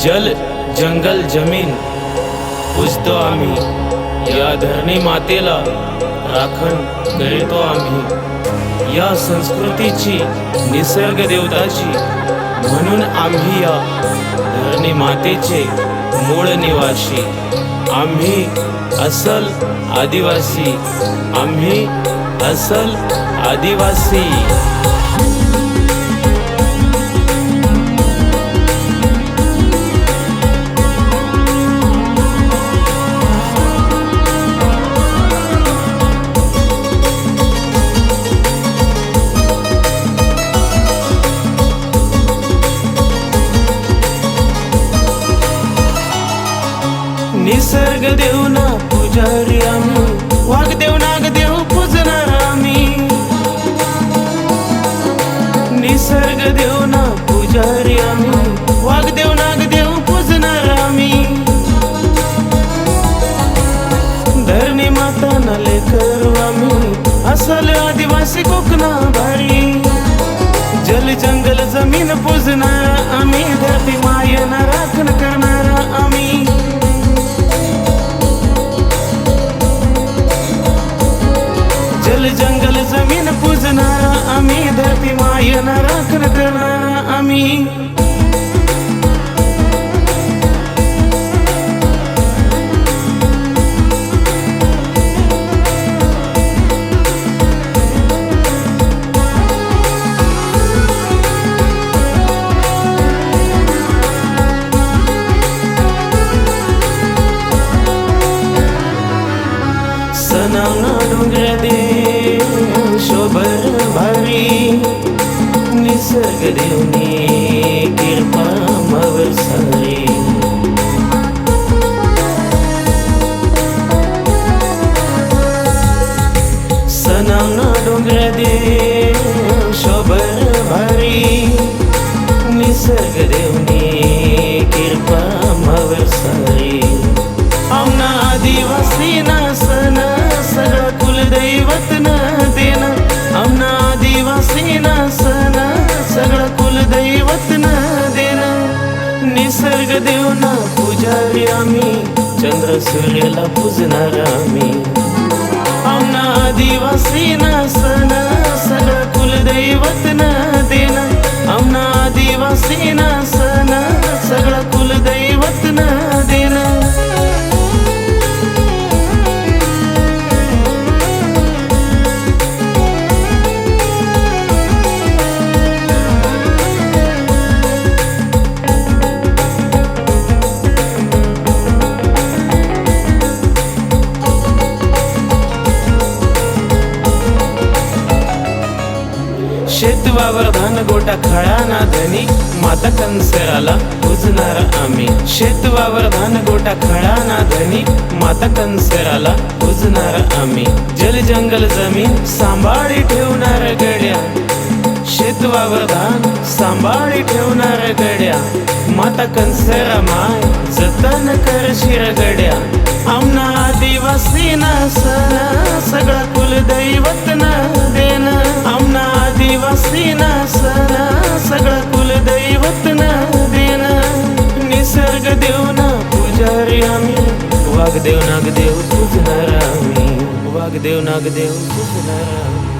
जल जंगल जमीन पुजतो आम्ही. या धरणी मातेला राखण करीतो आम्ही. या संस्कृतीची निसर्ग देवताची म्हणून आम्ही या धरणी मातेचे मूळ निवासी. आम्ही असल आदिवासी. आम्ही असल आदिवासी. निसर्ग देव ना पुजारी आम्ही. वाघदेव नागदेव पूजणार आम्ही. निसर्ग देव ना पुजारी आम्ही. जल जंगल जमीन पूजणारा आम्ही धरती मायना राखण करणारा आम्ही. देव भारी. निसर्ग देवनी कृपा मवर सारी. सनावना डोंगर दे शोभर भारी. निसर्ग देवनी आदिवासी सन सगळं कुलदैवत न देन निसर्ग देव ना पुजारी आम्ही चंद्र सूर्याला पूजणार आम्ही. आमना आदिवासी ना सन सगळं कुलदैवत न शेतवावर धान गोटा खळाना धनी. माता कंसराला पुजणार आम्ही. शेतवावर धान गोटा खळाना धनी. माता कंसराला पुजणार आम्ही. जल जंगल जमीन सांभाळी ठेवणार गड्या. शेतवावर धान सांभाळी ठेवणार गड्या. माता कंसरा माय जतन कर शिरगड्या. आमना आदिवासी वागदेव नागदेव पूजणार आम्ही वाघदेव नागदेव पूजणार आम्ही